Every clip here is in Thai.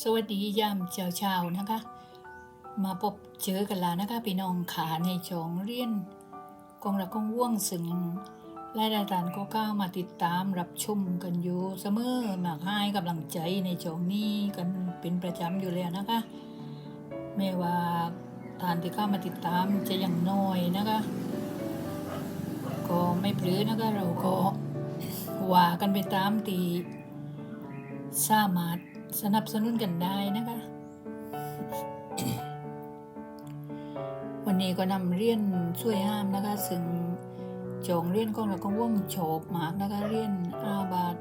สวัสดียามเช้าๆนะคะ มาพบเจอกันแล้วนะคะพี่น้องขาในจองเรียนกองรักกองว่วงสึงรายรายก็ก้าวมาติดตามรับชมกันอยู่เสมอมาให้กำลังใจในจองนี้กันเป็นประจำอยู่แล้วนะคะ ไม่ว่าทานที่เข้ามาติดตามจะอย่างน้อยนะคะก็ไม่ปลื้อนะคะเราก็ว่ากันไปตามตีสามารถ สนับสนุนกันได้นะคะ วันนี้ก็นำเรียนช่วยห้ามนะคะซึ่งจองเรียนของเราก็ว่องโฉบมากนะคะเรียนอาบาท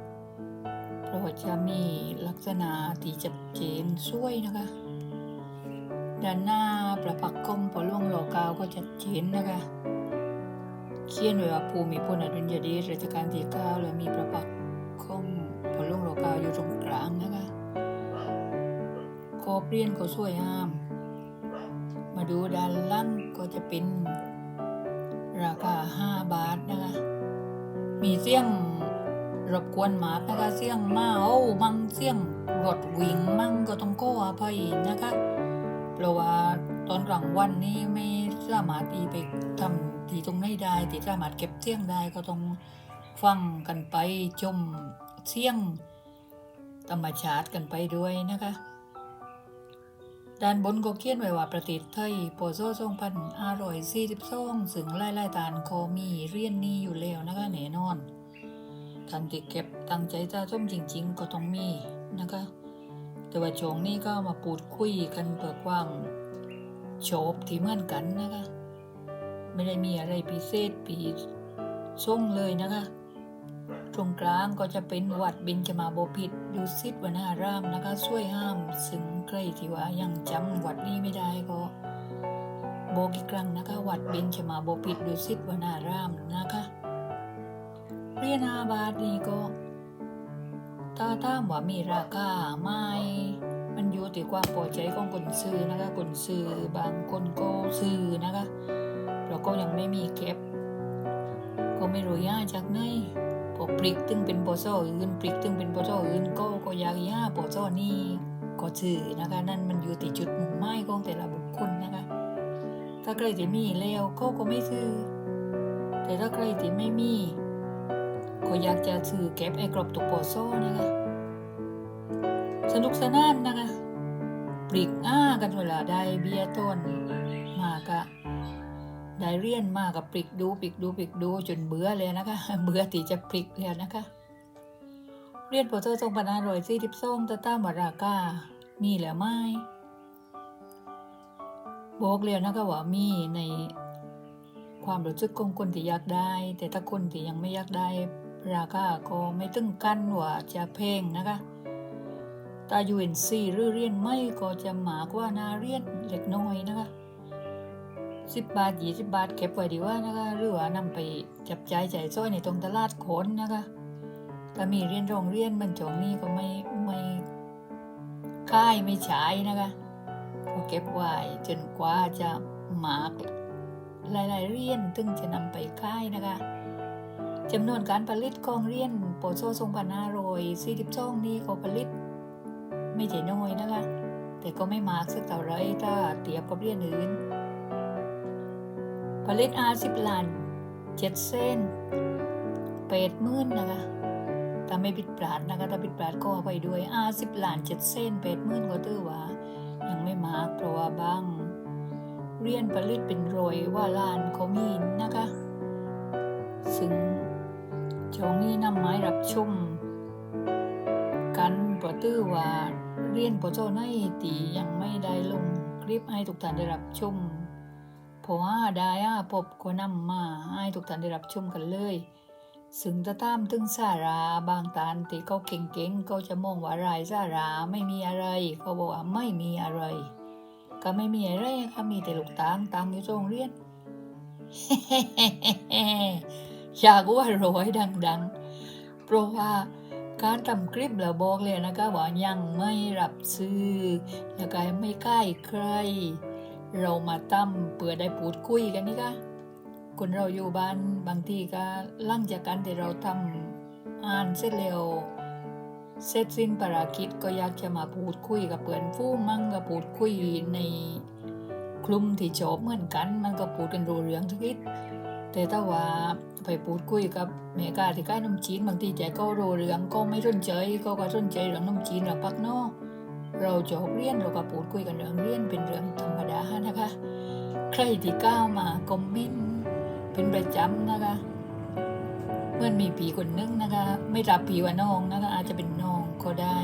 เพราะว่าจะมีลักษณะที่จัดเจนช่วยนะคะด้านหน้าประปักคมพอล่วงโลกาวก็จัดเจนนะคะเขียนไว้ว่าภูมิพลอดุลยเดชรัชกาลที่เก้าแล้วมีประปักคมพอล่วงโลกาวอยู่ตรงกลางนะคะ อบเรียนก็สวยงาม มาดูด้านล่างก็จะเป็น ราคา 5 บาทนะคะ มีเสี่ยงรบกวนหมากนะคะเสี่ยงมาโอ้มั่งเสี่ยงรถวิ่งมั่งก็ต้องขออภัยนะคะเพราะว่าตอนกลางวันนี้ไม่สามารถอีไปทำที่ตรงไหนได้ที่สามารถเก็บเสี่ยงได้ก็ต้องฟังกันไปชมเสี่ยงธรรมชาติกันไปด้วยนะคะ ด้านบนก็เขียนไว้ว่าประเทศไทยปโซ2542ซึ่งไล่ไล่ตานก็มีเรียนนี้อยู่แล้วนะคะแน่นอนท่านที่เก็บตั้งใจจะส้มจริง ๆ ก็ต้องมีนะคะ แต่ว่าช่วงนี้ก็มาพูดคุยกันเพื่อความโฉบที่เหมือนกันนะคะ ไม่ได้มีอะไรพิเศษปีส่งเลยนะคะ ตรงกลางก็จะเป็นวัดบินจมาโบพิตรดุสิตวนารามนะคะช่วยห้ามซึ่งใครที่ว่ายังจำวัดนี้ไม่ได้ก็บอกอีกครั้งนะคะวัดบินจมาโบพิตรดุสิตวนารามนะคะเรียนาบาทนี่ก็ถ้าถามว่ามีราคาไหม่มันอยู่ที่ความพอใจของคนซื้อนะคะคนซื้อบางคนก็ซื้อนะคะเราก็ยังไม่มีเก็บ ก็ไม่รู้ย่าจากไหน พอปลิกตึงเป็นปอซออื่นปลิกตึงเป็นปอซออื่นก็ก็อยากย่าปอซอนี่ก็ถือนะคะ นั่นมันอยู่ที่จุดมุ่งหมายของแต่ละบุคคลนะคะ ถ้าใครที่มีแล้วก็ก็ไม่ซื้อ แต่ถ้าใครที่ไม่มี ก็อยากจะซื้อเก็บไอ้กรอบตุกปอซอนะคะสนุกสนานนะคะปลิกอ้ากันเวลาได้เบียร์ต้นมากะ ได้เรียนมากกับปลิกดูปลิกดูปลิกดูจนเบื่อเลยนะคะ เบื่อที่จะปลิกแล้วนะคะ เรียนโปรโตทรงปัญหาร้อยสี่สิบสองตาต้ามาราคามีแล้วไหมบอกเลยนะคะว่ามีในความรู้สึกของคนที่อยากได้ แต่ถ้าคนที่ยังไม่อยากได้ ราคาก็ไม่ตึงกันว่าจะแพงนะคะตาอยู่เอ็นซีหรือเรียนไม่ก็จะหมากว่านาเรียนเล็กน้อยนะคะ สิบบาทยี่สิบบาทเก็บไว้ดีว่านะคะหรือว่านำไปจับจ่ายจ่ายซ้อยในตรงตลาดโขนนะคะถ้ามีเรียนโรงเรียนมันจงนี้ก็ไม่ไม่ค่ายไม่ใช้นะคะก็เก็บไว้จนกว่าจะหมากหลายๆเรียนถึงจะนำไปค่ายนะคะจำนวนการผลิตของเรียนปโซทรงพันห้าร้อยสี่สิบสองนี้เขาผลิต ไม่ใช่น้อยนะคะ แต่ก็ไม่มากสักเท่าไรถ้าเทียบกับเรียนอื่น ผลิตอาสิบล้านเจ็ดเส้นเป็ดมื่นนะคะถ้าไม่ผิดพลาดนะคะถ้าผิดพลาดก็ไปด้วยอาสิบล้านเจ็ดเส้นเป็ดมื่นก็ถือว่า ยังไม่มากเพราะว่าบางเรียนผลิตเป็นโรยว่าล้านเขามีนะคะ ซึ่งช่วงนี้นำไม้รับชมกันเพราะตื้อว่าเรียนปโจในตียังไม่ได้ลงคลิปให้ทุกท่านได้รับชม พราะว่าได้อาพบก็นำมาให้ทุกท่านได้รับชมกันเลย ซึ่งถ้าตามถึงสาราบางตานที่เขาเก่งๆเขาจะมองว่าไรายสาราไม่มีอะไร เขาบอกว่าไม่มีอะไร ก็ไม่มีอะไรค่ะมีแต่ลูกตางตางอยู่โรงเรียนอยากว่าร้อยดังๆ เพราะว่าการทำคลิปเราบอกเลยนะคะว่ายังไม่รับซื้อแล้วก็ไม่ใกล้ใคร เรามาตั้มเพื่อได้พูดคุยกันนี่ค่ะคนเราอยู่บ้านบางทีก็ลั่งจากการที่เราทำอ่านเสร็จแล้วเสร็จสิ้นภารกิจก็อยากจะมาพูดคุยกับเพื่อนฟูงมั่งก็พูดคุยในกลุ่มที่จบเหมือนกัน มันก็พูดกันรู้เรื่องทุกทีแต่ถ้าว่าไปพูดคุยกับเมกาที่ใกล้น้ำจีนบางทีใจก็รู้เรื่องก็ไม่สนใจก็ก็สนใจเรื่องน้ำจีนหรอกพักเนอก เราจบเรียนเราก็พูดคุยกันเรื่องเรียนเป็นเรื่องธรรมดานะคะ ใครที่ก้าวมาคอมเมนต์เป็นประจำนะคะเมื่อมีผีคนนึงนะคะ ไม่รับผีว่าน้องนะคะอาจจะเป็นน้องก็ได้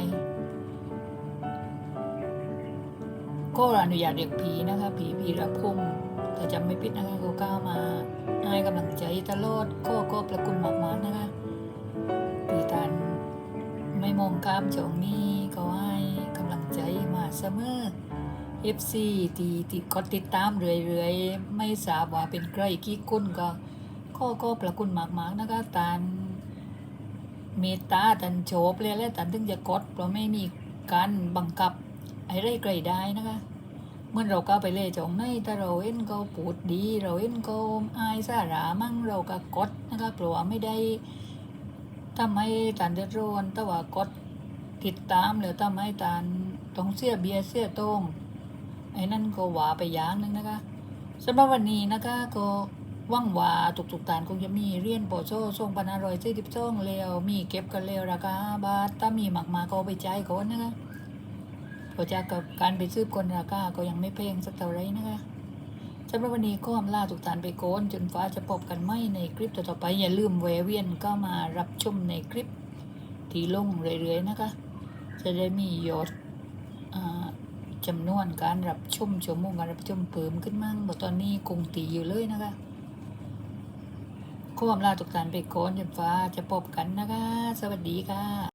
ก็อนุญาตเรียกผีนะคะผีผีรับคมแต่จำไม่ผิดนะคะเขาก้าวมาให้กำลังใจตลอดก็ก็ประคุณมา องข้ามจองนี้ก็ให้กำลังใจมาเสมอ FC ที่ที่กดติดตามเรื่อยๆ ไม่ทราบว่าเป็นใครกี่คนก็ก็ก็ประคุณมากๆนะคะตานเมตตาตันโฉบเลยและตันถึงจะกดเพราะไม่มีการบังคับไอ้ไรไกลได้นะคะเมื่อเราก็ไปเล่จองในถ้าเราเห็นก็ปูดดี เราเห็นก็อายสารามั่งเราก็กดนะคะเพราะว่าไม่ได้ ทำให้ตันเดือดร้อนแต่ว่ากดติดตามแล้วทำให้ตันต้องเสียเบียเสียตรงไอ้นั่นก็ว่าไปอย่างหนึงนะคะสำหรับวันนี้นะคะก็ว่างว่าตุกๆตานคงจะมีเรียนปอโซ่ทรงพันอร่อยที่ดิบซ่องแล้วมีเก็บกันแล้วราคาบาทถ้ามีหมักมาก็ไปใจก่อนนะคะพอจากกับการไปซื้อคนราคาก็ยังไม่แพงสักเท่าไรนะคะ สำหรับวันนี้ก็อำลาทุกท่านไปก่อนจนฟ้าจะพบกันไม่ในคลิปต่อๆไป อย่าลืมแวะเวียนก็มารับชมในคลิปที่ลงเรื่อยๆนะคะ จะได้มียอดจำนวนการรับชมชั่วโมงการรับชมเพิ่มขึ้นมั่งบอตอนนี้คงตีอยู่เลยนะคะขออำลาทุกท่านไปก่อนจนฟ้าจะพบกันนะคะ สวัสดีค่ะ